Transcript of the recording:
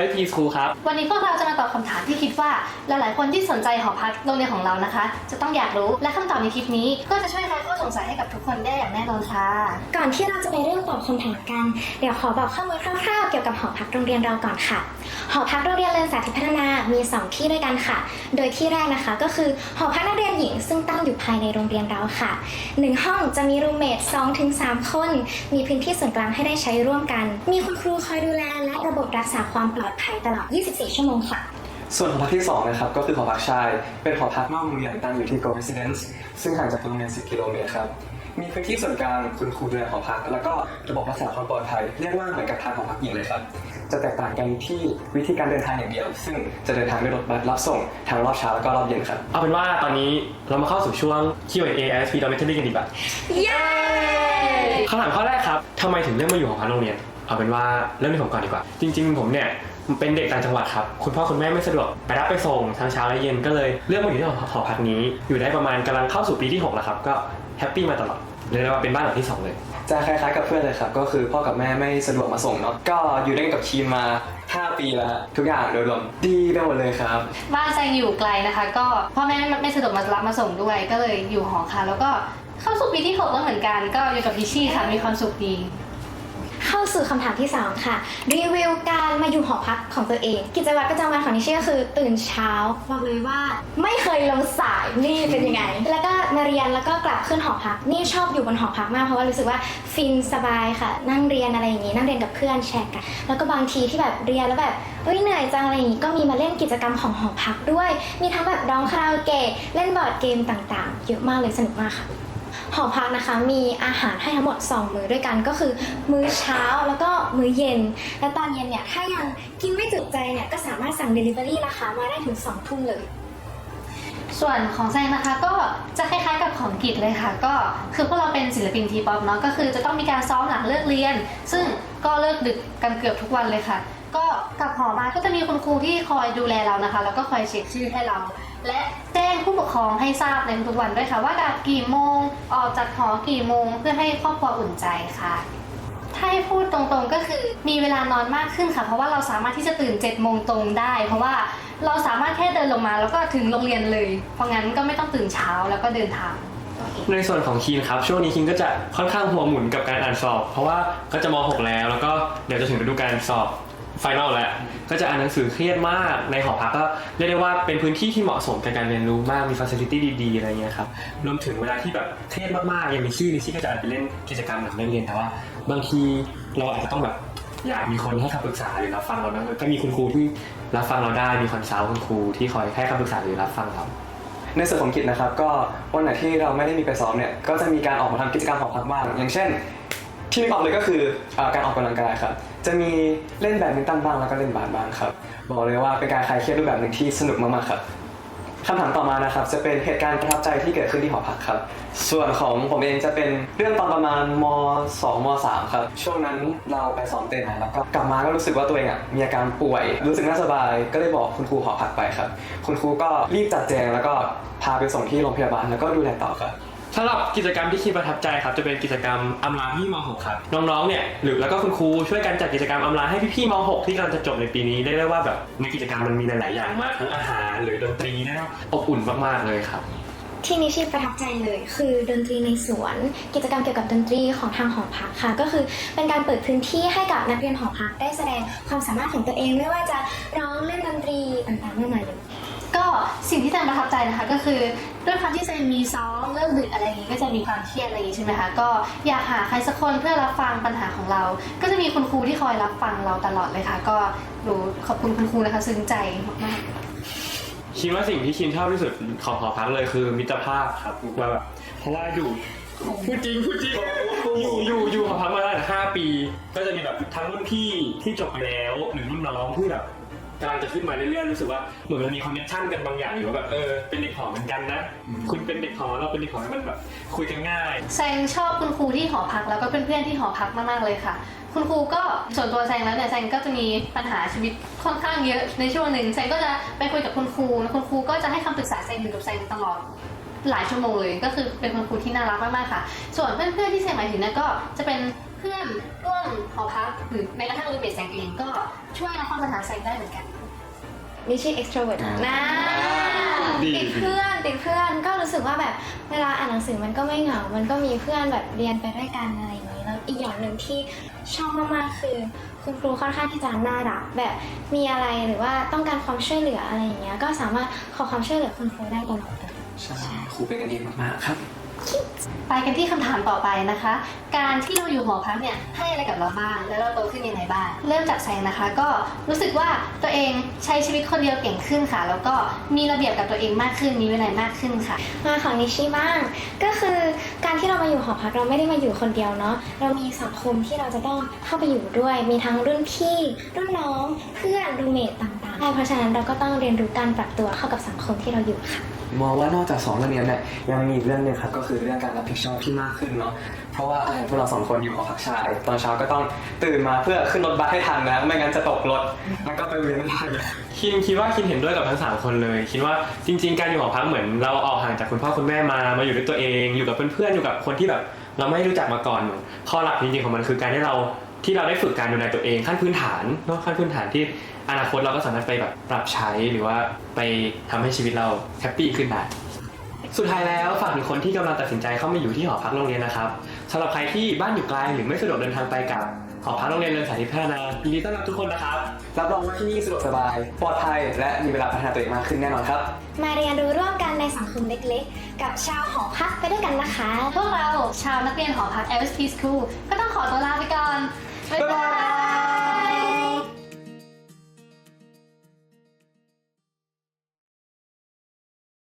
LP School ครับ วันนี้พวกเราจะมาตอบคำถามที่คิดว่าหลาย ๆ คนที่สนใจหอพักโรงเรียนของเรานะคะ จะต้องอยากรู้และคำตอบในคลิปนี้ ก็จะช่วยคลายข้อสงสัยให้กับทุกคนได้อย่างแน่นอนค่ะ ก่อนที่เราจะไปเริ่มตอบคำถามกัน เดี๋ยวขอบอกข้อมูลคร่าว ๆ เกี่ยวกับหอพักโรงเรียนเราก่อนค่ะ หอพักโรงเรียนเรือนสาธิตพัฒนา มี 2 ที่ด้วยกันค่ะ โดยที่แรกนะคะก็คือหอพักนักเรียนหญิง ซึ่งตั้งอยู่ภายในโรงเรียนเราค่ะ 1 ห้องจะมีรูมเมท2ถึง3คน มีพื้นที่ส่วนกลางให้ได้ใช้ร่วมกัน มีคุณครูคอยดูแลและระบบรักษาความปลอดภัยตลอด 24 ชั่วโมงค่ะ ส่วนหอพักที่สองนะครับ ก็คือหอพักชาย เป็นหอพักนอกโรงเรียนตั้งอยู่ที่ Go Residence ซึ่งห่างจากโรงเรียน 10 กิโลเมตรครับ มีพื้นที่ส่วนกลางคุณครูดูแลหอพัก แล้วก็ระบบรักษาความปลอดภัยเรียกว่าเหมือนกับทางหอพักหญิงเลยครับ จะแตกต่างกันที่วิธีการเดินทางอย่างเดียว ซึ่งจะเดินทางด้วยรถบัสรับส่งทางรอบเช้าแล้วก็รอบเย็นครับเอาเป็นว่าตอนนี้เรามาเข้าสู่ช่วง Q&A ISP Dormitory กันดีกว่าเย้คำถามข้อแรกครับทำไมถึงเลือกมาอยู่หอพักโรงเรียน เอาเป็นว่าเริ่มที่ผมก่อนดีกว่า จริง ๆ ผมเนี่ยเป็นเด็กต่างจังหวัดครับ คุณพ่อคุณแม่ไม่สะดวกไปรับไปส่งทั้งเช้าและเย็นก็เลยเลือกมาอยู่ที่หอหอพักนี้ อยู่ได้ประมาณกำลังเข้าสู่ปีที่หกแล้วครับ ก็แฮปปี้มาตลอดเรียกได้ว่าเป็นบ้านหลังที่สองเลย จะคล้ายๆกับเพื่อนเลยครับ ก็คือพ่อกับแม่ไม่สะดวกมาส่งเนาะก็อยู่ด้วยกันกับทีมมา 5 ปีแล้วฮะทุกอย่างโดยรวมดีไปหมดเลยครับ บ้านแซงอยู่ไกลนะคะ ก็พ่อแม่ไม่ไม่สะดวกมารับมาส่งด้วยก็เลยอยู่หอค่ะแล้วก็เข้าสู่ปีที่หกแล้วเหมือนกัน ก็อยู่กับพิชชี่ค่ะมีความสุขดี เข้าสู่คำถามที่2ค่ะ รีวิวการมาอยู่หอพักของตัวเอง กิจวัตรประจำวันของนิชชี่ก็คือตื่นเช้า บอกเลยว่า ไม่เคยลงสายนี่เป็นยังไง แล้วก็มาเรียนแล้วก็กลับขึ้นหอพัก นี่ชอบอยู่บนหอพักมากเพราะว่ารู้สึกว่าฟินสบายค่ะ นั่งเรียนอะไรอย่างนี้ นั่งเรียนกับเพื่อนแชร์กัน แล้วก็บางทีที่แบบเรียนแล้วแบบเฮ้ยเหนื่อยจังอะไรอย่างนี้ ก็มีมาเล่นกิจกรรมของหอพักด้วย มีทั้งแบบร้องคาราโอเกะ เล่นบอร์ดเกมต่างๆ เยอะมากเลยสนุกมากค่ะ หอพักนะคะมีอาหารให้ทั้งหมด 2 มื้อด้วยกันก็คือ มื้อเช้าแล้วก็มื้อเย็น และตอนเย็นเนี่ยถ้ายังกินไม่จุใจเนี่ยก็สามารถสั่ง Delivery นะคะมาได้ถึง2ทุ่มเลย ส่วนของแซงนะคะก็จะคล้ายๆกับของกิจเลยค่ะ ก็คือพวกเราเป็นศิลปินทีป๊อปเนาะก็คือจะต้องมีการซ้อมหลังเลิกเรียน ซึ่งก็เลิกดึกกันเกือบทุกวันเลยค่ะ ก็กลับหอมาก็จะมีคุณครูที่คอยดูแลเรานะคะ แล้วก็คอยเช็คชื่อให้เรา และ ครองให้ทราบในทุกวันด้วยค่ะว่ากลับกี่โมงออกจากหอกี่โมง เพื่อให้ครอบครัวอุ่นใจค่ะ ถ้าให้พูดตรงๆก็คือมีเวลานอนมากขึ้นค่ะ เพราะว่าเราสามารถที่จะตื่น7จ็ดโมงตรงได้ เพราะว่าเราสามารถแค่เดินลงมาแล้วก็ถึงโรงเรียนเลย เพราะงั้นก็ไม่ต้องตื่นเช้าแล้วก็เดินทางในส่วนของคีนครับช่วงนี้คีนก็จะค่อนข้างหัวหมุนกับการอ่านสอบ เพราะว่าก็จะม .6 แล้ว แล้วก็เดี๋ยวจะถึงฤดูการสอบ ไฟนอลแล้วก็จะอ่านหนังสือเครียดมากในหอพักก็เรียกได้ว่าเป็นพื้นที่ที่เหมาะสมกับการเรียนรู้มากมีฟัซิลิตี้ดีๆอะไรเงี้ยครับรวมถึงเวลาที่แบบเครียดมากๆอย่างมีชี่นิชี่ก็จะไปเล่นกิจกรรมหลังเลิกเรียนแต่ว่า บางทีเราอาจจะต้องแบบอยากมีคนให้คำปรึกษาหรือรับฟังเรานะก็มีคุณครูที่รับฟังเราได้มีคอนซัลท์คุณครูที่คอยให้คำปรึกษาหรือรับฟังเราในส่วนของกิจนะครับก็วันไหนที่เราไม่ได้มีไปซ้อมเนี่ยก็จะมีการออกมาทำกิจกรรมของพักบ้างอย่างเช่น ที่นึกออกเลยก็คือเอ่อการออกกำลังกายครับ จะมีเล่นแบดมินตันบ้างแล้วก็เล่นบาสบ้างครับ บอกเลยว่าเป็นการคลายเครียดรูปแบบหนึ่งที่สนุกมากๆครับคำถามต่อมานะครับจะเป็นเหตุการณ์ประทับใจที่เกิดขึ้นที่หอพักครับ ส่วนของผมเองจะเป็นเรื่องตอนประมาณม 2ม3ครับ ช่วงนั้นเราไปซ้อมเต้นนะแล้วก็กลับมาก็รู้สึกว่าตัวเองอะมีอาการป่วย รู้สึกไม่สบายก็เลยบอกคุณครูหอพักไปครับ คุณครูก็รีบจัดแจงแล้วก็พาไปส่งที่โรงพยาบาลแล้วก็ดูแลต่อครับ สำหรับกิจกรรมที่คิดประทับใจครับจะเป็นกิจกรรมอำลาพี่ม .6 ครับน้องๆเนี่ยหรือแล้วก็คุณครูช่วยกันจัดกิจกรรมอำลาให้พี่ๆม .6 ที่กำลังจะจบในปีนี้ได้ได้ว่าแบบในกิจกรรมมันมีหลายๆอย่างมากทั้งอาหารหรือดนตรีนะครับอบอุ่นมากๆเลยครับ ที่นิชิประทับใจเลยคือดนตรีในสวน กิจกรรมเกี่ยวกับดนตรีของทางหอพักค่ะ ก็คือเป็นการเปิดพื้นที่ให้กับนักเรียนหอพักได้แสดงความสามารถของตัวเองไม่ว่าจะร้องเล่นดนตรีต่างๆมากมายเลยก็ สิ่งที่แซงประทับใจนะคะก็คือด้วยความที่แซงมีซ้อมเลิกดึกอะไรอย่างนี้ก็จะมีความเครียดอะไรอย่างนี้ใช่ไหมคะก็อยากหาใครสักคนเพื่อรับฟังปัญหาของเรา ก็จะมีคุณครูที่คอยรับฟังเราตลอดเลยค่ะ ก็รู้ขอบคุณคุณครูนะคะซึ้งใจมากๆ คิดว่าสิ่งที่คินชอบที่สุดของหอพักเลยคือมิตรภาพครับว่าแบบเพราะว่าอยู่พูดจริงพูดจริงอยู่อยู่อยู่หอพักมาได้ห้าปี ก็จะมีแบบทั้งรุ่นพี่ที่จบไปแล้วหรือรุ่นน้องที่แบบ กำลังจะขึ้นมาเรื่อยๆรู้สึกว่าเหมือนมันมีคอนเนคชั่นกันบางอย่างอยู่ว่าแบบเออเป็นเด็กหอเหมือนกันนะคุณเป็นเด็กหอเราเป็นเด็กหอมันแบบคุยกันง่ายแซงชอบคุณครูที่หอพักแล้วก็เพื่อนๆที่หอพักมากๆเลยค่ะ คุณครูก็ส่วนตัวแซงแล้วเนี่ยแซงก็จะมีปัญหาชีวิตค่อนข้างเยอะในช่วงหนึ่งแซงก็จะไปคุยกับคุณครูแล้วคุณครูก็จะให้คำปรึกษาแซงอยู่กับแซงตลอด หลายชั่วโมงเลย ก็คือเป็นคุณครูที่น่ารักมากๆค่ะ ส่วนเพื่อนๆที่แซงหมายถึงเนี่ยก็จะเป็นเพื่อนร่วมหอพักหรือแม้กระทั่งรูเมทแซงเองก็ช่วยลดความปัญหาแซงได้เหมือนกันนิชชี่ extrovert อ่านะดี ติดเพื่อนติดเพื่อนก็รู้สึกว่าแบบเวลาอ่านหนังสือมันก็ไม่เหงา มันก็มีเพื่อนแบบเรียนไปด้วยกันอะไรอย่างนี้แล้วอีกอย่างหนึ่งที่ชอบมากๆคือคุณครูค่อนข้างที่จะน่ารักแบบมีอะไรหรือว่าต้องการความช่วยเหลืออะไรอย่างเงี้ยก็สามารถขอความช่วยเหลือคุณครูได้ตลอดเลย ใช่ครูเป็นกันเองมากๆครับ ไปกันที่คำถามต่อไปนะคะ การที่เราอยู่หอพักเนี่ยให้อะไรกับเราบ้าง แล้วเราโตขึ้นยังไงบ้าง เริ่มจากแซงนะคะ ก็รู้สึกว่าตัวเองใช้ชีวิตคนเดียวเก่งขึ้นค่ะ แล้วก็มีระเบียบกับตัวเองมากขึ้น มีวินัยมากขึ้นค่ะ มาของนิชชี่บ้าง ก็คือการที่เรามาอยู่หอพักเราไม่ได้มาอยู่คนเดียวเนาะเรามีสังคมที่เราจะต้องเข้าไปอยู่ด้วย มีทั้งรุ่นพี่ รุ่นน้อง เพื่อนรูเมทต่างๆใช่เพราะฉะนั้นเราก็ต้องเรียนรู้การปรับตัวเข้ากับสังคมที่เราอยู่ค่ะ มองว่านอกจากสองเรื่องนี้เนี่ยยังมีอีกเรื่องหนึงครับก็คือเรื่องการรับผิดชอบที่มากขึ้นเนาะเพราะว่าพวกเราสองคนอยู่หอพักชายตอนเช้าก็ต้องตื่นมาเพื่อขึ้นรถบัสให้ทันนะไม่งั้นจะตกรถแล้วก็ไปเรียนไม่ได้เลย คินคิดว่าคินเห็นด้วยกับทั้งสามคนเลย คิดว่าจริง ๆ การอยู่หอพักเหมือนเราออกห่างจากคุณพ่อคุณแม่มามาอยู่ด้วยตัวเอง อยู่กับเพื่อนๆอยู่กับคนที่แบบ เราไม่รู้จักมาก่อนข้อหลักจริงๆของมันคือการที่เรา ที่เราได้ฝึกการดูแลตัวเองขั้นพื้นฐานเนาะขั้นพื้นฐานที่อนาคตเราก็สามารถไปแบบปรับใช้หรือว่าไปทำให้ชีวิตเราแฮปปี้ขึ้นได้สุดท้ายแล้วฝากถึงคนที่กำลังตัดสินใจเข้ามาอยู่ที่หอพักโรงเรียนนะครับสำหรับใครที่บ้านอยู่ไกลหรือไม่สะดวกเดินทางไปกับ หอพักโรงเรียนเรือนสาธิตพัฒนายินดีต้อนรับทุกคนนะครับ รับรองว่าที่นี่สะดวกสบาย ปลอดภัย และมีเวลาพัฒนาตัวเองมากขึ้นแน่นอนครับ มาเรียนรู้ร่วมกันในสังคมเล็กๆ กับชาวหอพักไปด้วยกันนะคะ พวกเราชาวนักเรียนหอพัก LSP School ก็ต้องขอตัวลาไปก่อน บ๊ายบาย